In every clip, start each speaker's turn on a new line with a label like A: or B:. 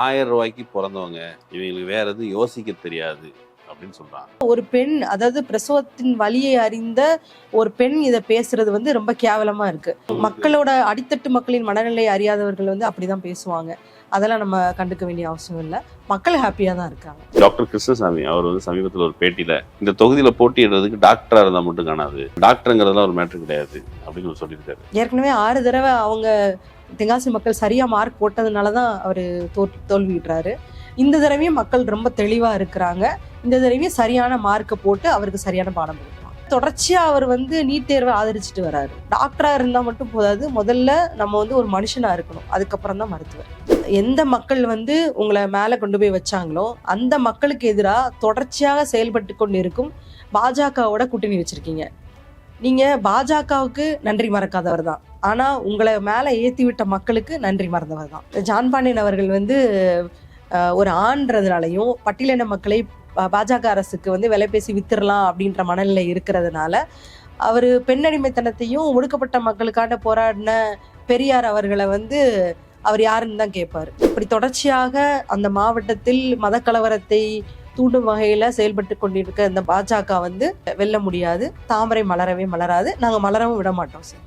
A: ஆயிரம் ரூபாய்க்கு பிறந்தவங்க. இவங்களுக்கு வேற எதுவும் யோசிக்க தெரியாது அப்படின்னு சொல்றாங்க.
B: ஒரு பெண் அதாவது பிரசவத்தின் வலியை அறிந்த ஒரு பெண் இதை பேசுறது வந்து ரொம்ப கேவலமா இருக்கு. மக்களோட அடித்தட்டு மக்களின் மனநிலை அறியாதவர்கள் வந்து அப்படிதான் பேசுவாங்க. அதெல்லாம் நம்ம கண்டுக்க வேண்டிய அவசியம் இல்லை. மக்கள் ஹாப்பியா தான் இருக்காங்க.
A: டாக்டர் கிருஷ்ணசாமி அவர் வந்து சமீபத்தில் ஒரு பேட்டியில இந்த தொகுதியில போட்டியிடுறதுக்கு டாக்டரா இருந்தா மட்டும் காணாது. டாக்டருங்கிறதுலாம் ஒரு மேட்ரு கிடையாது அப்படின்னு சொல்லியிருக்காரு.
B: ஏற்கனவே ஆறு தடவை அவங்க தென்காசி மக்கள் சரியாக மார்க் போட்டதுனால தான் அவர் தோ தோல்விடுறாரு இந்த தடவையும் மக்கள் ரொம்ப தெளிவாக இருக்கிறாங்க. இந்த தடவையும் சரியான மார்க்கை போட்டு அவருக்கு சரியான பாடம் கொடுக்கும் தொடர்ச்சியாக அவர் வந்து நீட் தேர்வை ஆதரிச்சுட்டு வராரு. டாக்டராக இருந்தால் மட்டும் போதாது முதல்ல நம்ம வந்து ஒரு மனுஷனாக இருக்கணும். அதுக்கப்புறம் தான் மருத்துவர். எந்த மக்கள் வந்து உங்களை மேலே கொண்டு போய் வச்சாங்களோ அந்த மக்களுக்கு எதிராக தொடர்ச்சியாக செயல்பட்டு கொண்டு இருக்கும் பாஜகவோட கூட்டணி வச்சிருக்கீங்க. நீங்கள் பாஜகவுக்கு நன்றி மறக்காதவர் தான் ஆனால் உங்களை மேலே ஏற்றி விட்ட மக்களுக்கு நன்றி மறந்தவர் தான் ஜான் பாண்டியன் அவர்கள் வந்து ஒரு ஆண்றதுனாலையும் பட்டியலின மக்களை பாஜக அரசுக்கு வந்து விலை பேசி வித்துடலாம் அப்படின்ற மனநிலை இருக்கிறதுனால அவர் பெண்ணடிமைத்தனத்தையும் ஒடுக்கப்பட்ட மக்களுக்காக போராடின பெரியார் அவர்களை வந்து அவர் யாருன்னு தான் கேட்பார் இப்படி தொடர்ச்சியாக அந்த மாவட்டத்தில் மதக்கலவரத்தை தூண்டும் வகையில் செயல்பட்டு கொண்டிருக்க இந்த பாஜக வந்து வெல்ல முடியாது. தாமரை மலரவே மலராது. நாங்கள் மலரவும் விட மாட்டோம் சார்.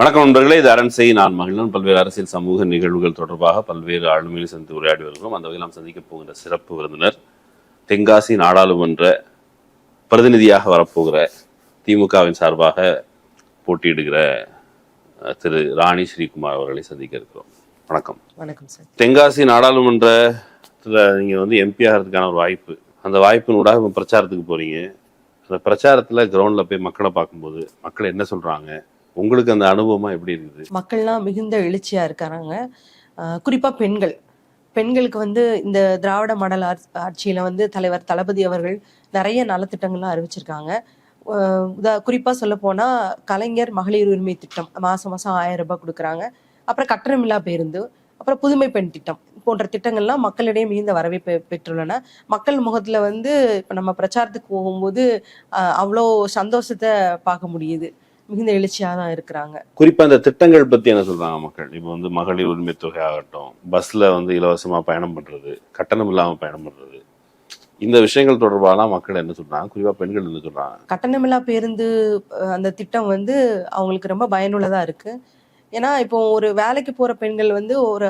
A: வணக்கம் நண்பர்களே இது அரண் செய் நான் மகிழன் பல்வேறு அரசியல் சமூக நிகழ்வுகள் தொடர்பாக பல்வேறு ஆளுமையில் சந்தித்து உரையாடி வருகிறோம். அந்த வகையில் நாம் சந்திக்க போகின்ற சிறப்பு விருந்தினர் தென்காசி நாடாளுமன்ற பிரதிநிதியாக வரப்போகிற திமுகவின் சார்பாக போட்டியிடுகிற திரு ராணி ஸ்ரீகுமார் அவர்களை சந்திக்க இருக்கிறோம். வணக்கம்.
B: வணக்கம் சார்.
A: தென்காசி நாடாளுமன்றத்தில் நீங்கள் வந்து எம்பி ஆகிறதுக்கான ஒரு வாய்ப்பு. அந்த வாய்ப்பினூடாக இப்போ பிரச்சாரத்துக்கு போறீங்க. அந்த பிரச்சாரத்தில் கிரவுண்டில் போய் மக்களை பார்க்கும்போது மக்கள் என்ன சொல்கிறாங்க உங்களுக்கு அந்த அனுபவமா எப்படி இருக்குது
B: மக்கள்லாம் மிகுந்த எழுச்சியா இருக்காங்க. ஆஹ் குறிப்பா பெண்கள். பெண்களுக்கு வந்து இந்த திராவிட மாடல் ஆட்சி- ஆட்சியில வந்து தலைவர் தளபதி அவர்கள் நிறைய நலத்திட்டங்கள்லாம் அறிவிச்சிருக்காங்க. உதா குறிப்பா சொல்ல போனா கலைஞர் மகளிர் உரிமை திட்டம் மாசம் மாசம் ஆயிரம் ரூபாய் கொடுக்குறாங்க. அப்புறம் கட்டணமில்லா பேருந்து அப்புறம் புதுமை பெண் திட்டம் போன்ற திட்டங்கள்லாம் மக்களிடையே மிகுந்த வரவேற்பு பெற்றுள்ளன. மக்கள் முகத்துல வந்து இப்ப நம்ம பிரச்சாரத்துக்கு போகும்போது அவ்வளோ சந்தோஷத்தை பார்க்க முடியுது. மிகுந்த எழுச்சியா தான் இருக்கிறாங்க.
A: குறிப்பா இந்த திட்டங்கள் பத்தி என்ன சொல்றாங்க மக்கள்? இப்போ வந்து மகளிர் உரிமை தொகை ஆகட்டும் பஸ்ல வந்து இலவசமா பயணம் பண்றது கட்டணம் இல்லாம பயணம் பண்றது இந்த விஷயங்கள் தொடர்பாக மக்கள் என்ன சொல்றாங்க? குறிப்பா பெண்கள் என்ன சொல்றாங்க?
B: கட்டணமில்லா பேருந்து அந்த திட்டம் வந்து அவங்களுக்கு ரொம்ப பயனுள்ளதா இருக்கு. ஏன்னா இப்போ ஒரு வேலைக்கு போற பெண்கள் வந்து ஒரு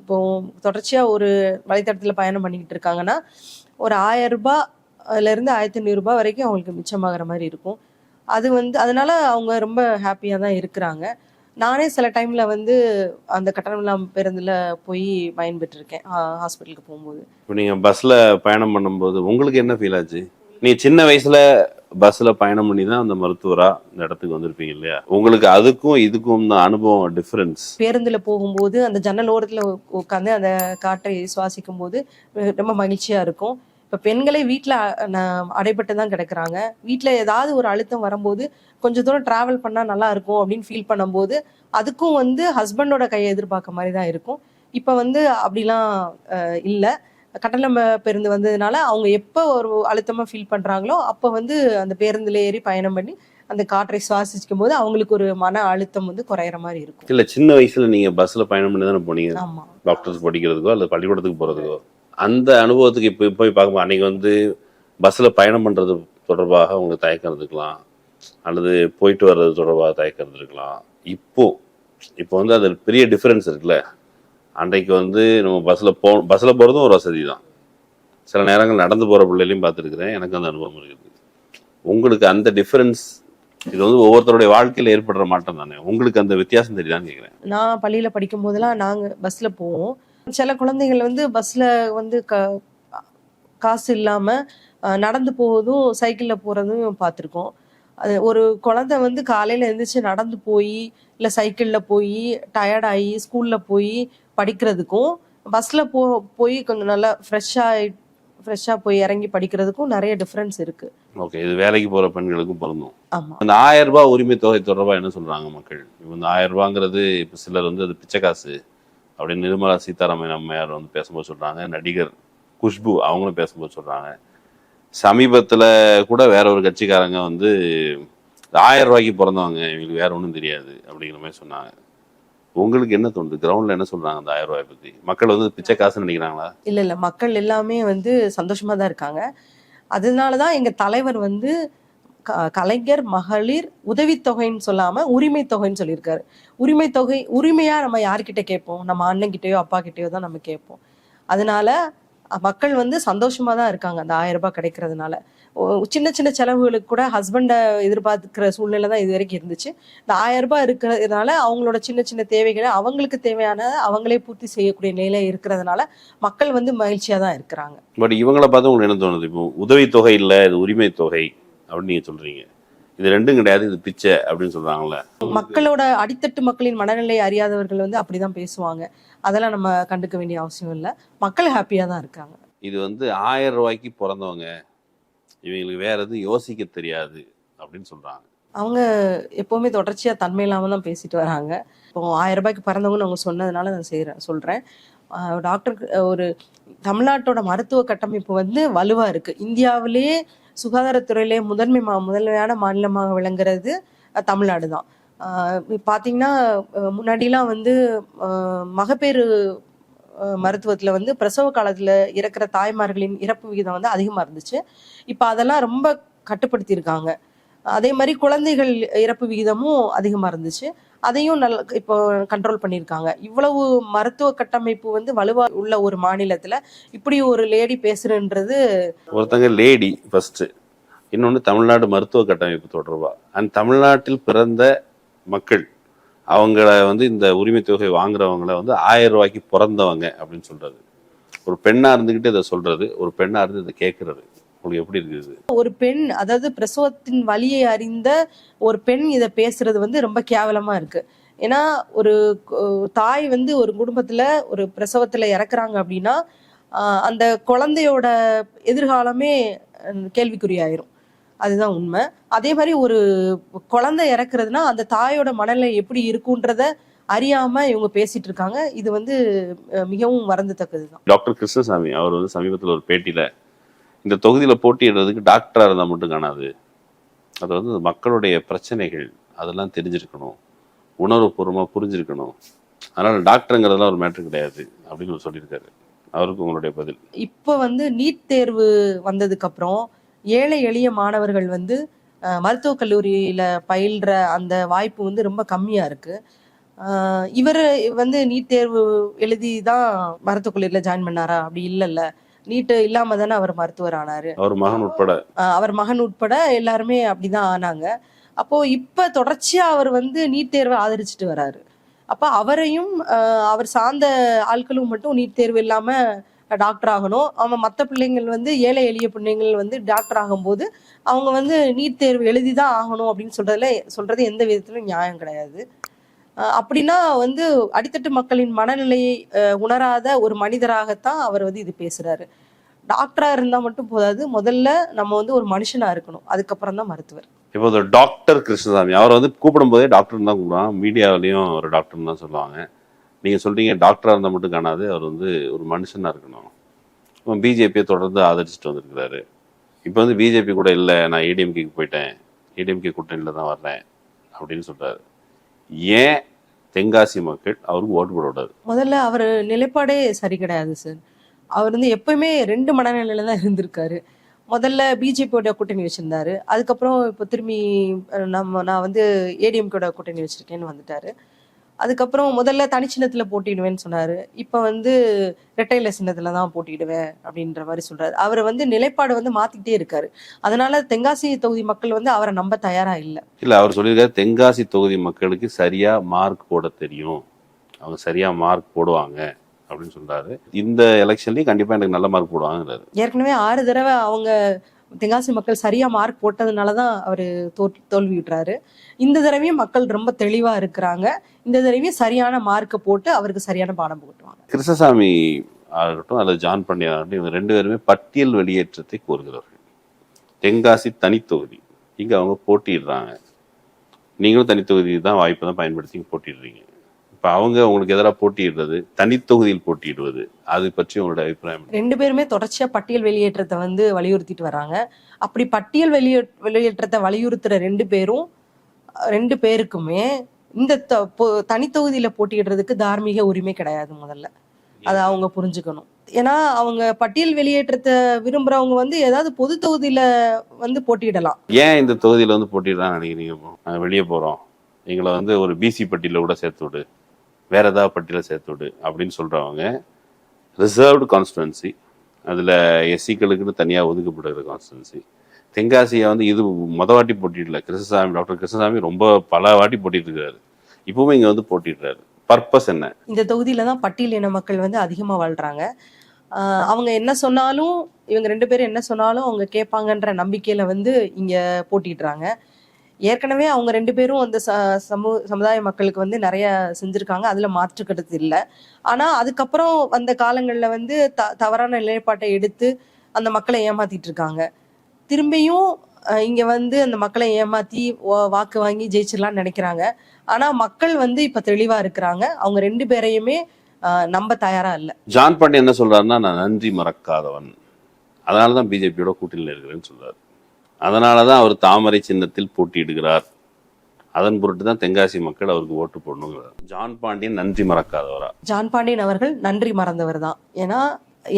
B: இப்போ தொடர்ச்சியா ஒரு வழித்தடத்துல பயணம் பண்ணிக்கிட்டு இருக்காங்கன்னா ஒரு ஆயிரம் ரூபாய் அதுல இருந்து ஆயிரத்தி ஐநூறு ரூபாய் வரைக்கும் அவங்களுக்கு மிச்சமாகிற மாதிரி இருக்கும். அது வந்து அதனால அவங்க ரொம்ப ஹாப்பியா தான் இருக்கிறாங்க. நானே சில டைம்ல வந்து அந்த கட்டணமில்லா பேருந்துல போய் பயன்பெற்றிருக்கேன் ஹாஸ்பிட்டலுக்கு போகும்போது.
A: இப்போ நீங்க பஸ்ல பயணம் பண்ணும்போது உங்களுக்கு என்ன ஃபீல் ஆச்சு? நீங்க சின்ன வயசுல பஸ்ல பயணம் பண்ணி தான் அந்த மருத்துவரா இந்த இடத்துக்கு வந்திருப்பீங்க இல்லையா? உங்களுக்கு அதுக்கும் இதுக்கும் தான் அனுபவம் டிஃபரன்ஸ்
B: பேருந்துல போகும்போது அந்த ஜன்னல் ஓரத்துல உட்காந்து அந்த காற்றை சுவாசிக்கும் போது ரொம்ப மகிழ்ச்சியா இருக்கும். இப்ப பெண்களே வீட்டுல அடைபட்டு தான் கிடக்குறாங்க. வீட்டுல ஏதாவது ஒரு அழுத்தம் வரும்போது கொஞ்ச தூரம் டிராவல் பண்ணா நல்லா இருக்கும் அப்படின்னு ஃபீல் பண்ணும்போது அதுக்கும் வந்து ஹஸ்பண்டோட கையை எதிர்பார்க்க மாதிரி தான் இருக்கும். இப்ப வந்து அப்படிலாம் இல்ல. கட்டண ம- பேருந்து வந்ததுனால அவங்க எப்போ ஒரு அழுத்தமா ஃபீல் பண்றாங்களோ அப்ப வந்து அந்த பேருந்துல ஏறி பயணம் பண்ணி அந்த காற்றை சுவாசிக்கும் போது அவங்களுக்கு ஒரு மன அழுத்தம் வந்து குறையிற மாதிரி இருக்கும்.
A: இல்ல சின்ன வயசுல நீங்க பஸ்ல பயணம் பண்ணி தானே போனீங்க? டாக்டர்ஸ் படிக்கிறதுக்கோ அல்லது பள்ளிக்கூடத்துக்கு போறதுக்கோ? அந்த அனுபவத்துக்கு இப்போ போய் பார்க்கும்போது அன்னைக்கு வந்து பஸ்ஸில் பயணம் பண்ணுறது தொடர்பாக உங்களுக்கு தயக்கம் இருந்துக்கலாம் அல்லது போயிட்டு வர்றது தொடர்பாக தயக்கம் இருந்துருக்கலாம் இப்போ இப்போ வந்து அது பெரிய டிஃப்ரென்ஸ் இருக்குல்ல. அன்றைக்கு வந்து நம்ம பஸ்ஸில் போ பஸ்ஸில் போகிறதும் ஒரு வசதி தான் சில நேரங்கள் நடந்து போகிற பிள்ளைகளையும் பார்த்துருக்குறேன். எனக்கு அந்த அனுபவம் இருக்குது. உங்களுக்கு அந்த டிஃப்ரென்ஸ் இது வந்து ஒவ்வொருத்தருடைய வாழ்க்கையில் ஏற்படுற மாற்றம் தானே. உங்களுக்கு அந்த வித்தியாசம் தெரியுதான்னு கேட்குறேன்
B: நான் பள்ளியில் படிக்கும் போதெல்லாம் நாங்கள் பஸ்ஸில் போவோம். சில குழந்தைகள் வந்து பஸ்ல வந்து க காசு இல்லாம நடந்து போவதும் சைக்கிள்ல போறதும் பார்த்துருக்கோம் அது ஒரு குழந்தை வந்து காலையில எழுந்திரிச்சு நடந்து போய் இல்ல சைக்கிள்ல போய் டயர்டாகி ஸ்கூல்ல போய் படிக்கிறதுக்கும் பஸ்ஸில் போ போய் கொஞ்சம் நல்லா ஃப்ரெஷ்ஷாக ஃப்ரெஷ்ஷாக போய் இறங்கி படிக்கிறதுக்கும் நிறைய டிஃப்ரென்ஸ் இருக்கு.
A: ஓகே இது வேலைக்கு போற பெண்களுக்கும் பொருந்தும்.
B: ஆமாம்
A: அந்த ஆயிரம் ரூபாய் உரிமை தொகை தொடர்பா என்ன சொல்றாங்க மக்கள்? இப்போ இந்த ஆயிரம் ரூபாங்கிறது இப்போ சிலர் வந்து அது பிச்சை காசு. அப்படின்னு நிர்மலா சீதாராமன் அம்மையார் வந்து பேசும்போது சொல்கிறாங்க நடிகர் குஷ்பு அவங்களும் பேசும்போது சொல்கிறாங்க சமீபத்தில் கூட வேற ஒரு கட்சிக்காரங்க வந்து ஆயிரம் ரூபாய்க்கு பிறந்தவங்க இவங்களுக்கு வேற ஒன்றும் தெரியாது அப்படிங்கிற மாதிரி சொன்னாங்க. உங்களுக்கு என்ன தோணுது? கிரவுண்ட்ல என்ன சொல்றாங்க அந்த ஆயிரம் ரூபாய் பத்தி? மக்கள் வந்து பிச்சை காசுன்னு நினைக்கிறாங்களா?
B: இல்லை இல்லை. மக்கள் எல்லாமே வந்து சந்தோஷமாக தான் இருக்காங்க. அதனால தான் எங்கள் தலைவர் வந்து கலைஞர் மகளிர் உதவித்தொகைன்னு சொல்லாமல் உரிமை தொகைன்னு சொல்லியிருக்காரு. உரிமை தொகை உரிமையாக நம்ம யார்கிட்ட கேட்போம்? நம்ம அண்ணன்கிட்டயோ அப்பா கிட்டயோ தான் நம்ம கேட்போம். அதனால மக்கள் வந்து சந்தோஷமாக தான் இருக்காங்க அந்த ஆயிரம் ரூபாய் கிடைக்கிறதுனால. சின்ன சின்ன செலவுகளுக்கு கூட ஹஸ்பண்டை எதிர்பார்க்கிற சூழ்நிலை தான் இது வரைக்கும் இருந்துச்சு. இந்த ஆயிரம் ரூபாய் இருக்கிறதுனால அவங்களோட சின்ன சின்ன தேவைகளை அவங்களுக்கு தேவையான அவங்களே பூர்த்தி செய்யக்கூடிய நிலை இருக்கிறதுனால மக்கள் வந்து மகிழ்ச்சியா தான் இருக்கிறாங்க.
A: பட் இவங்கள பார்த்து உங்களுக்கு என்ன தோணுது? இப்போ உதவித்தொகை இல்லை இது உரிமை தொகை அப்படின்னு நீங்க சொல்றீங்க. இது ரெண்டும் கிடையாது இது பிச்சை அப்படின்னு சொல்றாங்கல்ல.
B: மக்களோட அடித்தட்டு மக்களின் மனநிலை அறியாதவர்கள் வந்து அப்படிதான் பேசுவாங்க. அதெல்லாம் நம்ம கண்டுக்க வேண்டிய அவசியம் இல்லை. மக்கள் ஹாப்பியா தான் இருக்காங்க.
A: இது வந்து ஆயிரம் ரூபாய்க்கு பிறந்தவங்க இவங்களுக்கு வேற எதுவும் யோசிக்க தெரியாது அப்படின்னு சொல்றாங்க.
B: அவங்க எப்பவுமே தொடர்ச்சியா தன்மை இல்லாம தான் பேசிட்டு வராங்க. இப்போ ஆயிரம் ரூபாய்க்கு பிறந்தவங்கன்னு அவங்க சொன்னதுனால நான் செய்யறேன் சொல்றேன். டாக்டர் ஒரு தமிழ்நாட்டோட மருத்துவ கட்டமைப்பு வந்து வலுவா இருக்கு. இந்தியாவிலேயே சுகாதாரத்துறையிலே முதன்மை மா முதன்மையான மாநிலமாக விளங்குறது தமிழ்நாடு தான். ஆஹ் பாத்தீங்கன்னா முன்னாடிலாம் வந்து ஆஹ், மகப்பேறு மருத்துவத்தில் மருத்துவத்துல வந்து பிரசவ காலத்துல இறக்குற தாய்மார்களின் இறப்பு விகிதம் வந்து அதிகமா இருந்துச்சு. இப்ப அதெல்லாம் ரொம்ப கட்டுப்படுத்தியிருக்காங்க. அதே மாதிரி குழந்தைகள் இறப்பு விகிதமும் அதிகமா இருந்துச்சு. அதையும் நல்ல இப்போ கண்ட்ரோல் பண்ணியிருக்காங்க. இவ்வளவு மருத்துவ கட்டமைப்பு வந்து வலுவா உள்ள ஒரு மாநிலத்துல இப்படி ஒரு லேடி பேசுறன்றது
A: ஒருத்தங்க லேடி ஃபர்ஸ்ட் இன்னொன்று தமிழ்நாடு மருத்துவ கட்டமைப்பு தொடர்பா. அண்ட் தமிழ்நாட்டில் பிறந்த மக்கள் அவங்கள வந்து இந்த உரிமை தொகை வாங்குறவங்கள வந்து ஆயிரம் ரூபாய்க்கு பிறந்தவங்க அப்படின்னு சொல்றது. ஒரு பெண்ணா இருந்துகிட்டு இதை சொல்றது ஒரு பெண்ணா இருந்து இதை கேட்கறது உங்களுக்கு எப்படி இருக்குது?
B: ஒரு பெண் அதாவது பிரசவத்தின் வலியை அறிந்த ஒரு பெண் இதை பேசுறது வந்து ரொம்ப கேவலமா இருக்கு. ஏன்னா ஒரு தாய் வந்து ஒரு குடும்பத்துல ஒரு பிரசவத்துல இறக்குறாங்க அப்படின்னா அந்த குழந்தையோட எதிர்காலமே கேள்விக்குறியாயிரும். அதுதான் உண்மை. அதே மாதிரி ஒரு குழந்தை இறக்குறதுனா அந்த தாயோட மனநிலை எப்படி இருக்குன்றத அறியாம இவங்க பேசிட்டு இருக்காங்க. இது வந்து மிகவும் வருந்தத்தக்கதுதான்.
A: டாக்டர் கிருஷ்ணசாமி அவர் வந்து சமீபத்தில் ஒரு பேட்டியில இந்த தொகுதியில் போட்டியிடுறதுக்கு டாக்டராக இருந்தால் மட்டும் காணாது. அது வந்து மக்களுடைய பிரச்சனைகள் அதெல்லாம் தெரிஞ்சிருக்கணும். உணர்வுபூர்வமாக புரிஞ்சிருக்கணும். அதனால டாக்டருங்கிறதெல்லாம் ஒரு மேட்ரு கிடையாது அப்படின்னு அவர் சொல்லியிருக்காரு. அவருக்கு உங்களுடைய பதில்.
B: இப்போ வந்து நீட் தேர்வு வந்ததுக்கு அப்புறம் ஏழை எளிய மாணவர்கள் வந்து மருத்துவக் கல்லூரியில பயில்ற அந்த வாய்ப்பு வந்து ரொம்ப கம்மியா இருக்கு. இவர் வந்து நீட் தேர்வு எழுதி தான் மருத்துவக் கல்லூரியில ஜாயின் பண்ணாரா? அப்படி இல்லைல்ல. நீட்டு இல்லாம தானே அவர் மருத்துவர் ஆனாரு.
A: அவர் மகன் உட்பட.
B: அவர் மகன் உட்பட எல்லாருமே அப்படிதான் ஆனாங்க. அப்போ இப்ப தொடர்ச்சியா அவர் வந்து நீட் தேர்வை ஆதரிச்சுட்டு வராரு. அப்ப அவரையும் அவர் சார்ந்த ஆட்களும் மட்டும் நீட் தேர்வு இல்லாம டாக்டர் ஆகணும். அவன் மற்ற பிள்ளைங்கள் வந்து ஏழை எளிய பிள்ளைங்கள் வந்து டாக்டர் ஆகும்போது அவங்க வந்து நீட் தேர்வு எழுதி தான் ஆகணும் அப்படின்னு சொல்றதுல சொல்றது எந்த விதத்திலும் நியாயம் கிடையாது. அப்படின்னா வந்து அடித்தட்டு மக்களின் மனநிலையை உணராத ஒரு மனிதராகத்தான் அவர் வந்து இது பேசுறாரு. டாக்டரா இருந்தா மட்டும் போதாது முதல்ல நம்ம வந்து ஒரு மனுஷனா இருக்கணும். அதுக்கப்புறம் தான் மருத்துவர்.
A: இப்போ டாக்டர் கிருஷ்ணசாமி அவர் வந்து கூப்பிடும் போதே டாக்டர் தான் கூப்பிடுவாங்க. மீடியாவிலையும் ஒரு டாக்டர் தான் சொல்லுவாங்க. நீங்க சொல்றீங்க டாக்டரா இருந்தா மட்டும் காணாது அவர் வந்து ஒரு மனுஷனா இருக்கணும். பிஜேபியை தொடர்ந்து ஆதரிச்சுட்டு வந்திருக்கிறாரு. இப்போ வந்து பிஜேபி கூட இல்லை நான் ஏடிஎம்கேக்கு போயிட்டேன். ஏடிஎம்கே கூட்டணியில் தான் வர்றேன் அப்படின்னு சொல்றாரு. ஏன் தென்காசி மக்கள் அவருக்கு ஓட்டு போடக்கூடாது
B: முதல்ல அவர் நிலைப்பாடே சரி கிடையாது சார் அவர் வந்து எப்பயுமே ரெண்டு மனநிலையில தான் இருந்திருக்காரு. முதல்ல பிஜேபியோட கூட்டணி வச்சிருந்தாரு. அதுக்கப்புறம் இப்போ திரும்பி நம்ம நான் வந்து ஏடிஎம்கோட கூட்டணி வச்சிருக்கேன்னு வந்துட்டாரு. அதுக்கப்புறம் முதல்ல தனிச்சின்னத்துல போட்டிடுவேன்னு சொன்னாரு. இப்போ வந்து ரெட்டையில சின்னத்துல தான் போட்டிடுவேன் அப்படின்ற மாதிரி சொல்றாரு. அவர் வந்து நிலைப்பாடு வந்து மாத்திக்கிட்டே இருக்காரு. அதனால தென்காசி தொகுதி மக்கள் வந்து அவரை நம்ப தயாரா இல்லை.
A: இல்ல அவர் சொல்லியிருக்காரு தென்காசி தொகுதி மக்களுக்கு சரியா மார்க் போட தெரியும். அவங்க சரியா மார்க் போடுவாங்க அப்படின்னு சொல்றாரு. இந்த எலெக்ஷன்லயும் கண்டிப்பா எனக்கு நல்ல மார்க் போடுவாங்கிறாரு
B: ஏற்கனவே ஆறு தடவை அவங்க தென்காசி மக்கள் சரியாக மார்க் போட்டதுனால தான் அவர் தோ தோல்வியுற்றாரு. இந்த தடவையும் மக்கள் ரொம்ப தெளிவாக இருக்கிறாங்க. இந்த தடவையும் சரியான மார்க்கை போட்டு அவருக்கு சரியான பாடம் போட்டுவாங்க
A: கிருஷ்ணசாமி ஆகட்டும் அல்லது ஜான் பண்டியா ஆகட்டும் இவங்க ரெண்டு பேருமே பட்டியல் வெளியேற்றத்தை கோருகிறார்கள் தென்காசி தனித்தொகுதி. இங்கே அவங்க போட்டிடுறாங்க நீங்களும் தனித்தொகுதி தான் வாய்ப்பு தான் பயன்படுத்தி போட்டிடுறீங்க இப்ப அவங்க உங்களுக்கு எதிராக போட்டியிடுறது தனித்தொகுதியில் போட்டியிடுவது அது பற்றி உங்களோட அபிப்பிராயம்?
B: ரெண்டு பேருமே தொடர்ச்சியா பட்டியல் வெளியேற்றத்தை வந்து வலியுறுத்திட்டு வராங்க. அப்படி பட்டியல் வெளியே வெளியேற்றத்தை வலியுறுத்துற ரெண்டு பேரும் ரெண்டு பேருக்குமே இந்த தனித்தொகுதியில போட்டியிடுறதுக்கு தார்மீக உரிமை கிடையாது முதல்ல. அதை அவங்க புரிஞ்சுக்கணும். ஏன்னா அவங்க பட்டியல் வெளியேற்றத்தை விரும்புறவங்க வந்து ஏதாவது பொது தொகுதியில வந்து போட்டியிடலாம்.
A: ஏன் இந்த தொகுதியில வந்து போட்டிடுறான்னு நினைக்கிறீங்க வெளியே போறோம். எங்களை வந்து ஒரு பிசி பட்டியல கூட சேர்த்து விடு. வேற ஏதாவது பட்டியலை சேர்த்து விடு அப்படின்னு சொல்றவங்க ரிசர்வ்டு கான்ஸ்டுவன்சி அதுல எஸ்சிக்களுக்குன்னு தனியாக ஒதுக்கப்படுகிற கான்ஸ்டுவன்சி தென்காசியை வந்து இது மொத வாட்டி போட்டிடல கிருஷ்ணசாமி டாக்டர் கிருஷ்ணசாமி ரொம்ப பல வாட்டி போட்டிட்டு இருக்காரு இப்பவுமே இங்க வந்து போட்டிடுறாரு பர்பஸ் என்ன?
B: இந்த தொகுதியில தான் பட்டியல் இன மக்கள் வந்து அதிகமாக வாழ்றாங்க. அவங்க என்ன சொன்னாலும் இவங்க ரெண்டு பேரும் என்ன சொன்னாலும் அவங்க கேட்பாங்கன்ற நம்பிக்கையில வந்து இங்க போட்டிடுறாங்க ஏற்கனவே அவங்க ரெண்டு பேரும் அந்த ச சமூ சமுதாய மக்களுக்கு வந்து நிறைய செஞ்சுருக்காங்க. அதில் மாற்று கருத்து இல்லை. ஆனால் அதுக்கப்புறம் வந்த காலங்களில் வந்து த தவறான நிலைப்பாட்டை எடுத்து அந்த மக்களை ஏமாத்திட்டு இருக்காங்க. திரும்பியும் இங்கே வந்து அந்த மக்களை ஏமாத்தி வாக்கு வாங்கி ஜெயிச்சிடலாம்னு நினைக்கிறாங்க. ஆனால் மக்கள் வந்து இப்போ தெளிவாக இருக்கிறாங்க. அவங்க ரெண்டு பேரையுமே நம்ப தயாரா இல்லை.
A: ஜான் பாண்டி என்ன சொல்றாருன்னா நான் நன்றி மறக்காதவன். அதனால தான் பிஜேபியோட கூட்டணியில் இருக்கிறேன்னு சொல்றாரு. அதனால தான் அவர் தாமரை சின்னத்தில் போட்டியிடுகிறார். அதன் பொருட்டு தான் தென்காசி மக்கள் அவருக்கு ஓட்டு போடணுங்கிறார். ஜான் பாண்டியன் நன்றி மறக்காதவரா?
B: ஜான் பாண்டியன் அவர்கள் நன்றி மறந்தவர் தான் ஏன்னா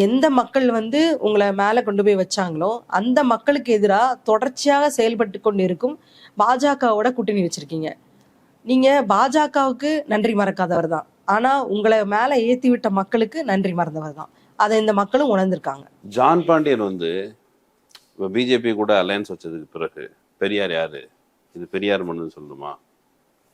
B: எந்த மக்கள் வந்து உங்களை மேல கொண்டு போய் வச்சாங்களோ அந்த மக்களுக்கு எதிராக தொடர்ச்சியாக செயல்பட்டு கொண்டு இருக்கும் பாஜகவோட கூட்டணி வச்சிருக்கீங்க. நீங்க பாஜகவுக்கு நன்றி மறக்காதவர் தான் ஆனா உங்களை மேல ஏத்தி விட்ட மக்களுக்கு நன்றி மறந்தவர் தான் அதை இந்த மக்களும் உணர்ந்திருக்காங்க.
A: ஜான் பாண்டியன் வந்து இப்போ பிஜேபி கூட அலையன்ஸ் வச்சதுக்கு பிறகு பெரியார் யாரு? இது பெரியார் மண்ணுன்னு சொல்லணுமா?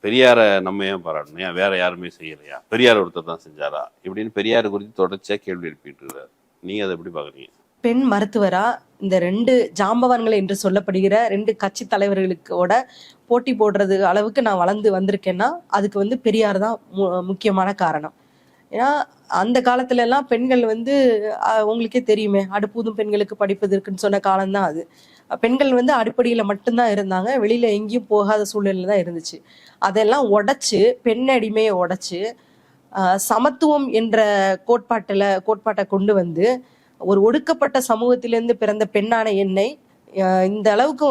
A: பெரியாரை நம்ம ஏன் பாராட்டணும்? ஏன் வேற யாருமே செய்யலையா? பெரியார் ஒருத்தர் தான் செஞ்சாரா? இப்படின்னு பெரியார் குறித்து தொடர்ச்சியா கேள்வி எழுப்பிட்டு இருக்காரு. நீங்க அதை எப்படி பாக்குறீங்க?
B: பெண் மருத்துவரா? இந்த ரெண்டு ஜாம்பவான்கள் என்று சொல்லப்படுகிற ரெண்டு கட்சி தலைவர்களுக்கோட போட்டி போடுறது அளவுக்கு நான் வளர்ந்து வந்திருக்கேன்னா அதுக்கு வந்து பெரியார் தான் மு- முக்கியமான காரணம். ஏன்னா அந்த காலத்துல எல்லாம் பெண்கள் வந்து உங்களுக்கே தெரியுமே அடுப்பூதும் பெண்களுக்கு படிப்பது இருக்குன்னு சொன்ன காலம்தான் அது. பெண்கள் வந்து அடிப்படையில மட்டும்தான் இருந்தாங்க வெளியில எங்கேயும் போகாத சூழ்நிலை தான் இருந்துச்சு. அதெல்லாம் உடைச்சு பெண் அடிமையை உடைச்சு சமத்துவம் என்ற கோட்பாட்டில் கோட்பாட்டை கொண்டு வந்து ஒரு ஒடுக்கப்பட்ட சமூகத்திலிருந்து பிறந்த பெண்ணான என்னை இந்த அளவுக்கு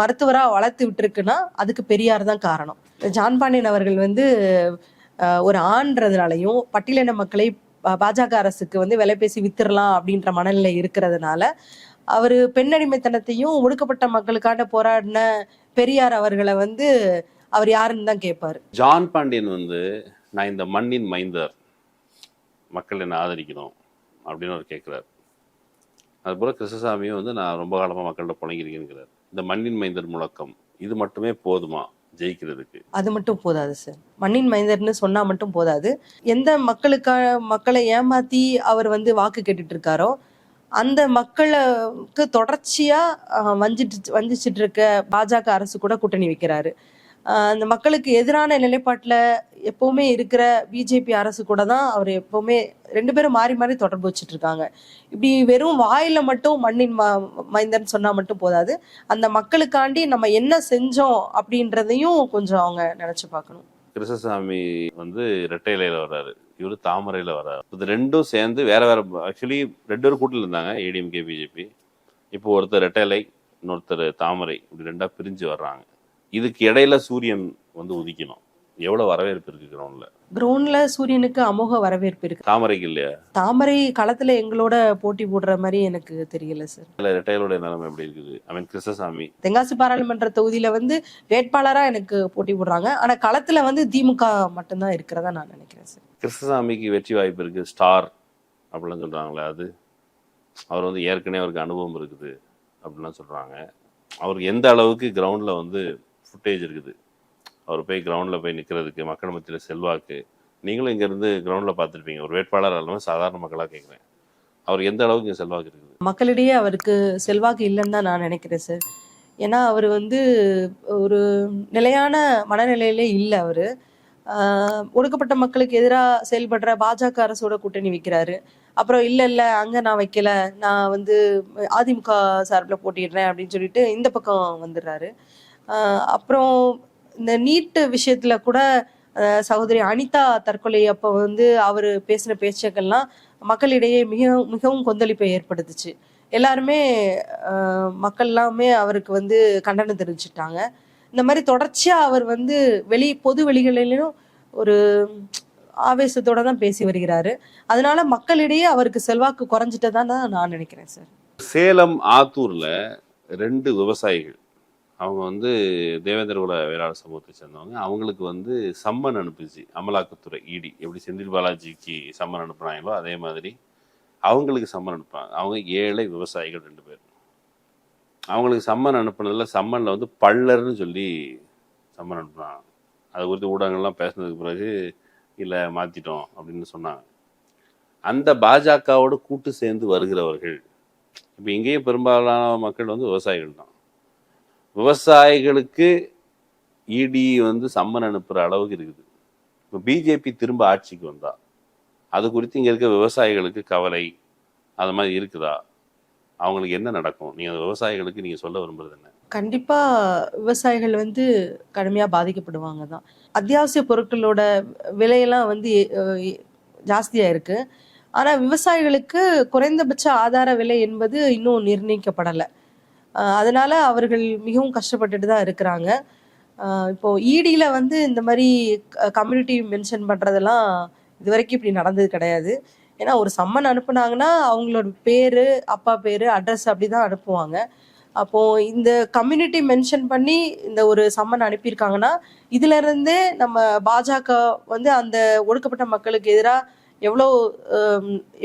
B: மருத்துவராக வளர்த்து விட்டுருக்குன்னா அதுக்கு பெரியார் தான் காரணம். ஜான்பாண்டியன் அவர்கள் வந்து ஒரு ஆண்றதுனாலையும் பட்டியலின மக்களை பாஜக அரசுக்கு வந்து விலை பேசி வித்துடலாம் அப்படின்ற மனநிலை இருக்கிறதுனால அவர் பெண்ணடிமைத்தனத்தையும் ஒடுக்கப்பட்ட மக்களுக்காக போராடின பெரியார் அவர்களை வந்து அவர் யாருன்னு தான் கேட்பாரு
A: ஜான் பாண்டியன் வந்து நான் இந்த மண்ணின் மைந்தர். மக்கள் என்னை ஆதரிக்கணும். அப்படின்னு அவர் கேட்குறாரு அதுபோல கிருஷ்ணசாமியும் வந்து நான் ரொம்ப காலமாக மக்கள்கிட்ட புழங்கியிருக்கேங்கிறார் இந்த மண்ணின் மைந்தர் முழக்கம் இது மட்டுமே போதுமா? ஜெயிக்கிறதுக்கு.
B: அது மட்டும் போதாது சார் மண்ணின் மைந்தர்னு சொன்னா மட்டும் போதாது. எந்த மக்களுக்காக மக்களை ஏமாத்தி அவர் வந்து வாக்கு கேட்டுட்டு இருக்காரோ அந்த மக்களுக்கு தொடர்ச்சியா வஞ்சிட்டு வஞ்சிச்சிட்டு இருக்க பாஜக அரசு கூட கூட்டணி வைக்கிறாரு. அந்த மக்களுக்கு எதிரான நிலைப்பாட்டில் எப்பவுமே இருக்கிற பிஜேபி அரசு கூட தான் அவர் எப்பவுமே ரெண்டு பேரும் மாறி மாறி தொடர்பு வச்சுட்டு இருக்காங்க இப்படி வெறும் வாயில மட்டும் மண்ணின் ம- மைந்தர்னு சொன்னா மட்டும் போதாது. அந்த மக்களுக்காண்டி நம்ம என்ன செஞ்சோம் அப்படின்றதையும் கொஞ்சம் அவங்க நினைச்சு பார்க்கணும்.
A: கிருஷ்ணசாமி வந்து ரெட்டையிலையில் வர்றாரு. இவரு தாமரையில் வர்றாரு. இது ரெண்டும் சேர்ந்து வேற வேற ஆக்சுவலி ரெண்டு பேரும் கூட்டில் இருந்தாங்க ஏடிஎம்கே பிஜேபி இப்போ ஒருத்தர் ரெட்டைலை இன்னொருத்தர் தாமரை இப்படி ரெண்டா பிரிஞ்சு வர்றாங்க. இதுக்கு இடையில சூரியன் வந்து உதிக்கணும். எவ்வளவு வரவேற்பு இருக்கு கிரவுண்ட்ல?
B: கிரவுண்ட்ல சூரியனுக்கு அமோக வரவேற்பு இருக்கு.
A: தாமரைக்கு இல்லையா?
B: தாமரை களத்துல எங்களோட போட்டி போடுற மாதிரி எனக்கு தெரியல சார்
A: இல்ல ரெட்டையலோட நிலைமை எப்படி இருக்குது? ஐ மீன் கிருஷ்ணசாமி.
B: தென்காசி பாராளுமன்ற தொகுதியில வந்து வேட்பாளரா எனக்கு போட்டி போடுறாங்க. ஆனா களத்துல வந்து திமுக மட்டும்தான் இருக்கிறதா நான் நினைக்கிறேன் சார்
A: கிருஷ்ணசாமிக்கு வெற்றி வாய்ப்பு இருக்கு. ஸ்டார் அப்படிலாம் சொல்றாங்களே அது. அவர் வந்து ஏற்கனவே அவருக்கு அனுபவம் இருக்குது அப்படிலாம் சொல்றாங்க. அவருக்கு எந்த அளவுக்கு கிரவுண்ட்ல வந்து ஃபுட்டேஜ் இருக்குது. அவர் போய் கிரவுண்டில் போய் நிற்கிறதுக்கு மக்கள் மத்தியில் செல்வாக்கு. நீங்களும் இங்கேருந்து கிரவுண்டில் பார்த்துருப்பீங்க. ஒரு வேட்பாளர் இல்லாமல் சாதாரண மக்களாக கேட்குறேன். அவர் எந்த அளவுக்கு செல்வாக்கு இருக்குது?
B: மக்களிடையே அவருக்கு செல்வாக்கு இல்லைன்னு தான் நான் நினைக்கிறேன் சார் ஏன்னா அவர் வந்து ஒரு நிலையான மனநிலையிலே இல்லை அவர். ஒடுக்கப்பட்ட மக்களுக்கு எதிராக செயல்படுற பாஜக அரசோட கூட்டணி வைக்கிறாரு. அப்புறம் இல்லை இல்லை அங்கே நான் வைக்கல. நான் வந்து அதிமுக சார்பில் போட்டிடுறேன் அப்படின்னு சொல்லிட்டு இந்த பக்கம் வந்துடுறாரு. அப்புறம் இந்த நீட்டு விஷயத்தில் கூட சகோதரி அனிதா தற்கொலை அப்போ வந்து அவர் பேசின பேச்சுக்கள்லாம் மக்களிடையே மிகவும் மிகவும் கொந்தளிப்பை ஏற்படுத்துச்சு. எல்லாருமே மக்கள் எல்லாமே அவருக்கு வந்து கண்டனம் தெரிவிச்சிட்டாங்க. இந்த மாதிரி தொடர்ச்சியா அவர் வந்து வெளி பொது வெளிகளிலும் ஒரு ஆவேசத்தோட தான் பேசி வருகிறாரு. அதனால மக்களிடையே அவருக்கு செல்வாக்கு குறைஞ்சிட்டதான் தான் நான் நினைக்கிறேன் சார்.
A: சேலம் ஆத்தூர்ல ரெண்டு விவசாயிகள். அவங்க வந்து தேவேந்திர குல வேளாளர் சமூகத்தை சேர்ந்தவங்க. அவங்களுக்கு வந்து சம்மன் அனுப்புச்சு. அமலாக்கத்துறை இடி. எப்படி செந்தில் பாலாஜிக்கு சம்மன் அனுப்புனாங்களோ அதே மாதிரி அவங்களுக்கு சம்மன் அனுப்புனாங்க அவங்க ஏழை விவசாயிகள் ரெண்டு பேர். அவங்களுக்கு சம்மன் அனுப்புனதில் சம்மனில் வந்து பள்ளர்னு சொல்லி சம்மன் அனுப்புனாங்க அது குறித்து ஊடகங்கள்லாம் பேசினதுக்கு பிறகு இல்லை மாற்றிட்டோம் அப்படின்னு சொன்னாங்க. அந்த பாஜகவோட கூட்டு சேர்ந்து வருகிறவர்கள். இப்போ இங்கேயும் பெரும்பாலான மக்கள் வந்து விவசாயிகள் தான். விவசாயிகளுக்கு இடி வந்து சம்மன் அனுப்புகிற அளவுக்கு இருக்குது. இப்போ பிஜேபி திரும்ப ஆட்சிக்கு வந்தா அது குறித்து இங்கே இருக்க விவசாயிகளுக்கு கவலை அது மாதிரி இருக்குதா? அவங்களுக்கு என்ன நடக்கும்? நீங்கள் விவசாயிகளுக்கு நீங்கள் சொல்ல விரும்புறது என்ன?
B: கண்டிப்பாக விவசாயிகள் வந்து கடுமையாக பாதிக்கப்படுவாங்க தான். அத்தியாவசிய பொருட்களோட விலையெல்லாம் வந்து ஜாஸ்தியாக இருக்குது ஆனால் விவசாயிகளுக்கு குறைந்தபட்ச ஆதார விலை என்பது இன்னும் நிர்ணயிக்கப்படலை. அதனால அவர்கள் மிகவும் கஷ்டப்பட்டுட்டு தான் இருக்கிறாங்க. இப்போ ஈடியில் வந்து இந்த மாதிரி கம்யூனிட்டி மென்ஷன் பண்ணுறதெல்லாம் இது வரைக்கும் இப்படி நடந்தது கிடையாது. ஏன்னா ஒரு சம்மன் அனுப்புனாங்கன்னா அவங்களோட பேர் அப்பா பேர் அட்ரஸ் அப்படி தான் அனுப்புவாங்க. அப்போ இந்த கம்யூனிட்டி மென்ஷன் பண்ணி இந்த ஒரு சம்மன் அனுப்பியிருக்காங்கன்னா இதுல இருந்தே நம்ம பாஜக வந்து அந்த ஒடுக்கப்பட்ட மக்களுக்கு எதிராக எவ்வளோ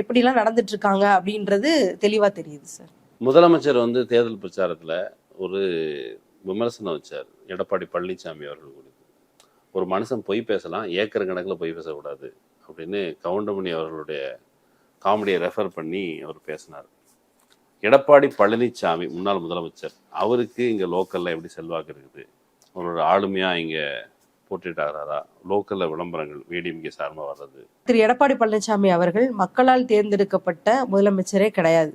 B: எப்படிலாம் நடந்துட்டு இருக்காங்க அப்படின்றது தெளிவாக தெரியுது சார்.
A: முதலமைச்சர் வந்து தேர்தல் பிரச்சாரத்தில் ஒரு விமர்சனம் வச்சார். எடப்பாடி பழனிசாமி அவர்கள் குறித்து ஒரு மனுஷன் பொய் பேசலாம் ஏக்கர் கணக்கில் பொய் பேசக்கூடாது அப்படின்னு கவுண்டமணி அவர்களுடைய காமெடியை ரெஃபர் பண்ணி அவர் பேசினார். எடப்பாடி பழனிசாமி முன்னாள் முதலமைச்சர் அவருக்கு இங்கே லோக்கலில் எப்படி செல்வாக்கு இருக்குது? அவரோட ஆளுமையாக இங்கே போட்டிட்டாரா லோக்கல்ல விளம்பரங்கள் வேடிஎம்கே சார்பாக வர்றது.
B: திரு எடப்பாடி பழனிசாமி அவர்கள் மக்களால் தேர்ந்தெடுக்கப்பட்ட முதலமைச்சரே கிடையாது.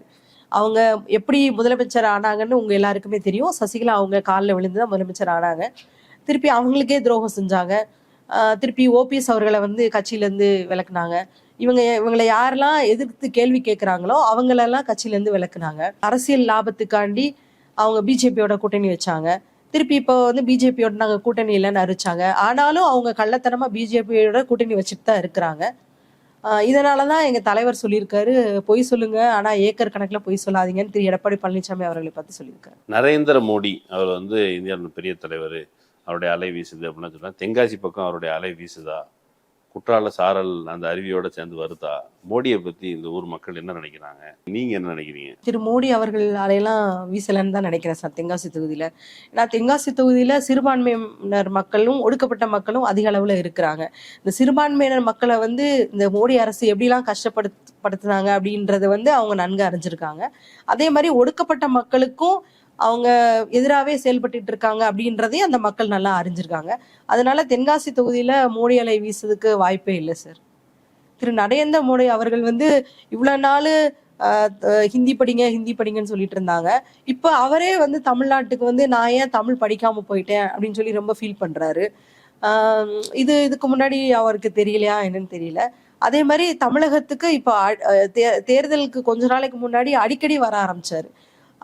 B: அவங்க எப்படி முதலமைச்சர் ஆனாங்கன்னு உங்க எல்லாருக்குமே தெரியும். சசிகலா அவங்க காலில் விழுந்து தான் முதலமைச்சர் ஆனாங்க. திருப்பி அவங்களுக்கே துரோகம் செஞ்சாங்க. திருப்பி ஓபிஎஸ் அவர்களை வந்து கட்சியிலேருந்து விளக்குனாங்க இவங்க இவங்களை யாரெல்லாம் எதிர்த்து கேள்வி கேட்குறாங்களோ அவங்களெல்லாம் கட்சியிலேருந்து விளக்குனாங்க அரசியல் லாபத்துக்காண்டி அவங்க பிஜேபியோட கூட்டணி வச்சாங்க. திருப்பி இப்போ வந்து பிஜேபியோட நாங்கள் கூட்டணி இல்லைன்னு அறிவிச்சாங்க. ஆனாலும் அவங்க கள்ளத்தனமாக பிஜேபியோட கூட்டணி வச்சுட்டு தான் இருக்கிறாங்க. இதனால தான் எங்க தலைவர் சொல்லியிருக்காரு பொய் சொல்லுங்க ஆனா ஏக்கர் கணக்குல பொய் சொல்லாதீங்கன்னு திரு. எடப்பாடி பழனிசாமி அவர்களை பார்த்து சொல்லியிருக்காரு.
A: நரேந்திர மோடி அவர் வந்து இந்தியாவின் பெரிய தலைவர் அவருடைய அலை வீசுது அப்படின்னு சொன்னால் தென்காசி பக்கம் அவருடைய அலை வீசுதா? குற்றால சாரல் அந்த அருவியோட சேர்ந்து வருதா? மோடியை பத்தி இந்த ஊர் மக்கள் என்ன நினைக்கிறாங்க? நீங்க என்ன நினைக்கிறீங்க?
B: திரு மோடி அவர்கள் அலையெல்லாம் வீசலன்னு தான் நினைக்கிறேன் சார் தென்காசி தொகுதியில. ஏன்னா தென்காசி தொகுதியில சிறுபான்மையினர் மக்களும் ஒடுக்கப்பட்ட மக்களும் அதிக அளவுல இருக்கிறாங்க. இந்த சிறுபான்மையினர் மக்களை வந்து இந்த மோடி அரசு எப்படிலாம் கஷ்டப்படுத்து படுத்துனாங்க அப்படின்றத வந்து அவங்க நன்கு அறிஞ்சிருக்காங்க. அதே மாதிரி ஒடுக்கப்பட்ட மக்களுக்கும் அவங்க எதிராகவே செயல்பட்டுட்டு இருக்காங்க அப்படின்றதையும் அந்த மக்கள் நல்லா அறிஞ்சிருக்காங்க. அதனால தென்காசி தொகுதியில மோடி அலை வீசுறதுக்கு வாய்ப்பே இல்லை சார். திரு நடேந்திர மோடி அவர்கள் வந்து இவ்வளவு நாள் ஹிந்தி படிங்க ஹிந்தி படிங்கன்னு சொல்லிட்டு இருந்தாங்க. இப்போ அவரே வந்து தமிழ்நாட்டுக்கு வந்து நான் ஏன் தமிழ் படிக்காம போயிட்டேன் அப்படின்னு சொல்லி ரொம்ப ஃபீல் பண்றாரு. ஆஹ் இது இதுக்கு முன்னாடி அவருக்கு தெரியலையா என்னன்னு தெரியல. அதே மாதிரி தமிழகத்துக்கு இப்போ அ- அஹ் தே- தேர்தலுக்கு கொஞ்ச நாளைக்கு முன்னாடி அடிக்கடி வர ஆரம்பிச்சாரு.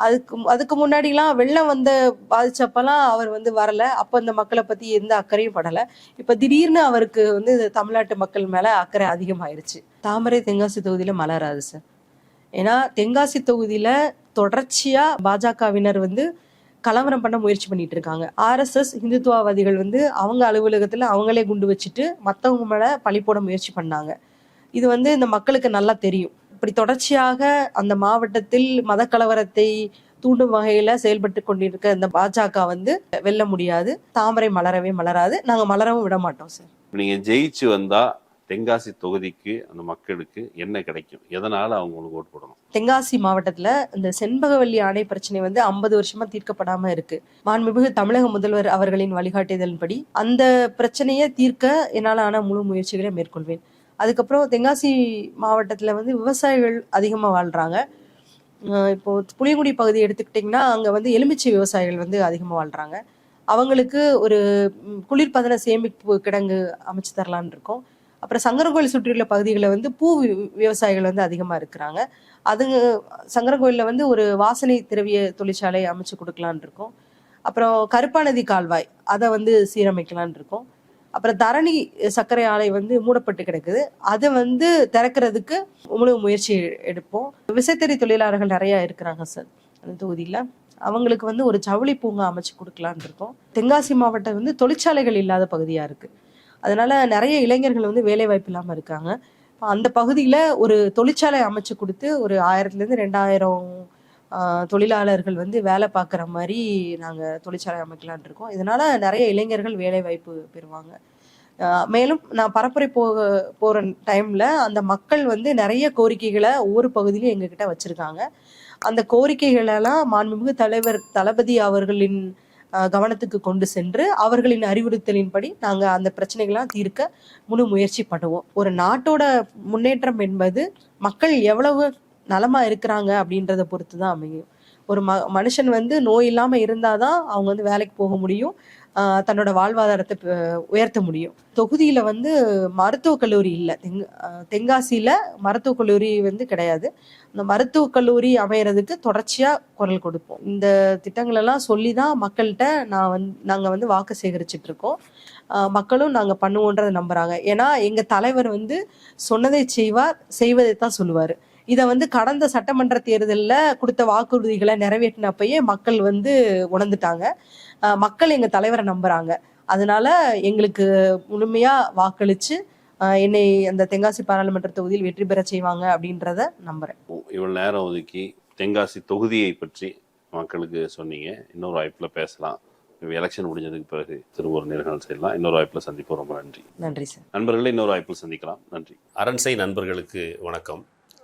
B: அதுக்கு அதுக்கு முன்னாடிலாம் வெள்ளம் வந்த பாதிச்சப்பெல்லாம் அவர் வந்து வரல. அப்போ இந்த மக்களை பத்தி எந்த அக்கறையும் படலை. இப்ப திடீர்னு அவருக்கு வந்து இந்த தமிழ்நாட்டு மக்கள் மேல அக்கறை அதிகமாயிருச்சு. தாமரை தென்காசி தொகுதியில மலராது சார். ஏன்னா தென்காசி தொகுதியில தொடர்ச்சியா பாஜகவினர் வந்து கலவரம் பண்ண முயற்சி பண்ணிட்டு இருக்காங்க. ஆர்எஸ்எஸ் இந்துத்துவவாதிகள் வந்து அவங்க அலுவலகத்துல அவங்களே குண்டு வச்சுட்டு மற்றவங்க மேல பழி போட முயற்சி பண்ணாங்க. இது வந்து இந்த மக்களுக்கு நல்லா தெரியும். இப்படி தொடர்ச்சியாக அந்த மாவட்டத்தில் மத கலவரத்தை தூண்டும் வகையில செயல்பட்டு கொண்டிருக்க இந்த பாஜக வந்து வெல்ல முடியாது. தாமரை மலரவே மலராது. நாங்க மலரவும் விட மாட்டோம் சார்.
A: நீங்க ஜெயிச்சு வந்தா தென்காசி தொகுதிக்கு அந்த மக்களுக்கு என்ன கிடைக்கும்? எதனால அவங்க உங்களுக்கு ஓட்டு போடணும்?
B: தென்காசி மாவட்டத்துல இந்த செண்பகவல்லி அணை பிரச்சனை வந்து ஐம்பது வருஷமா தீர்க்கப்படாம இருக்கு. மாண்புமிகு தமிழக முதல்வர் அவர்களின் வழிகாட்டுதலின்படி அந்த பிரச்சனையை தீர்க்க என்னால் ஆன முழு முயற்சிகளை மேற்கொள்வேன். அதுக்கப்புறம் தென்காசி மாவட்டத்தில் வந்து விவசாயிகள் அதிகமாக வாழ்கிறாங்க இப்போ புளியங்குடி பகுதி எடுத்துக்கிட்டிங்கன்னா அங்கே வந்து எலுமிச்சை விவசாயிகள் வந்து அதிகமாக வாழ்கிறாங்க அவங்களுக்கு ஒரு குளிர்பதன சேமிப்பு கிடங்கு அமைச்சு தரலான் இருக்கோம். அப்புறம் சங்கரகோயில் சுற்றியுள்ள பகுதிகளில் வந்து பூ வி- விவசாயிகள் வந்து அதிகமாக இருக்கிறாங்க. அது சங்கரகோயிலில் வந்து ஒரு வாசனை திரவிய தொழிற்சாலை அமைச்சு கொடுக்கலான் இருக்கோம். அப்புறம் கருப்பாநதி கால்வாய் அதை வந்து சீரமைக்கலான் இருக்கோம். அப்புறம் தரணி சர்க்கரை ஆலை வந்து மூடப்பட்டு கிடக்குது. அதை வந்து திறக்கிறதுக்கு முழு முயற்சி எடுப்போம். விசைத்தறி தொழிலாளர்கள் நிறைய இருக்கிறாங்க சார் அந்த தொகுதியில். அவங்களுக்கு வந்து ஒரு ஜவுளி பூங்கா அமைச்சு கொடுக்கலான் இருக்கோம். தென்காசி மாவட்டம் வந்து தொழிற்சாலைகள் இல்லாத பகுதியாக இருக்குது அதனால நிறைய இளைஞர்கள் வந்து வேலை வாய்ப்பு இல்லாமல் இருக்காங்க. அந்த பகுதியில் ஒரு தொழிற்சாலை அமைச்சு கொடுத்து ஒரு ஆயிரத்துலேருந்து ரெண்டாயிரம் தொழிலாளர்கள் வந்து வேலை பார்க்குற மாதிரி நாங்கள் தொழிற்சாலை அமைக்கலான் இருக்கோம். இதனால நிறைய இளைஞர்கள் வேலை வாய்ப்பு பெறுவாங்க. மேலும் நான் பரப்புரை போக போகிற டைமில் அந்த மக்கள் வந்து நிறைய கோரிக்கைகளை ஒவ்வொரு பகுதியிலும் எங்ககிட்ட வச்சுருக்காங்க. அந்த கோரிக்கைகளெல்லாம் மாண்புமிகு தலைவர் தளபதி அவர்களின் கவனத்துக்கு கொண்டு சென்று அவர்களின் அறிவுறுத்தலின்படி நாங்கள் அந்த பிரச்சனைகள்லாம் தீர்க்க முழு முயற்சி பண்ணுவோம். ஒரு நாட்டோட முன்னேற்றம் என்பது மக்கள் எவ்வளவு நலமா இருக்கிறாங்க அப்படின்றத பொறுத்து தான் அமையும். ஒரு ம மனுஷன் வந்து நோய் இல்லாம இருந்தாதான் அவங்க வந்து வேலைக்கு போக முடியும். தன்னோட வாழ்வாதாரத்தை உயர்த்த முடியும். தொகுதியில வந்து மருத்துவக் கல்லூரி இல்லை. தெங் தென்காசியில் தென்காசியில மருத்துவக் கல்லூரி வந்து கிடையாது. அந்த மருத்துவக் கல்லூரி அமையறதுக்கு தொடர்ச்சியா குரல் கொடுப்போம். இந்த திட்டங்கள் எல்லாம் சொல்லி தான் மக்கள்கிட்ட நான் வந்து நாங்க வந்து வாக்கு சேகரிச்சுட்டு இருக்கோம். மக்களும் நாங்க பண்ணுவோன்றதை நம்புறாங்க. ஏன்னா எங்க தலைவர் வந்து சொன்னதை செய்வார் செய்வதை தான் சொல்லுவார். இதை வந்து கடந்த சட்டமன்ற தேர்தலில் கொடுத்த வாக்குறுதிகளை நிறைவேற்றினப்பயே மக்கள் வந்து உணர்ந்துட்டாங்க. மக்கள் எங்க தலைவரை நம்புறாங்க. அதனால எங்களுக்கு முழுமையா வாக்களிச்சு ஆஹ் என்னை அந்த தென்காசி பாராளுமன்ற தொகுதியில் வெற்றி பெற செய்வாங்க அப்படின்றத நம்புறேன்.
A: இவ்வளவு நேரம் ஒதுக்கி தென்காசி தொகுதியை பற்றி மக்களுக்கு சொன்னீங்க. இன்னொரு வாய்ப்புல பேசலாம். எலெக்ஷன் முடிஞ்சதுக்கு பிறகு திரும்ப ஒரு நேர்காணல் செய்யலாம். இன்னொரு வாய்ப்புல சந்திப்போம். ரொம்ப நன்றி.
B: நன்றி சார்.
A: நண்பர்களே இன்னொரு வாய்ப்பில் சந்திக்கலாம். நன்றி.
C: அரண்சை நண்பர்களுக்கு வணக்கம்.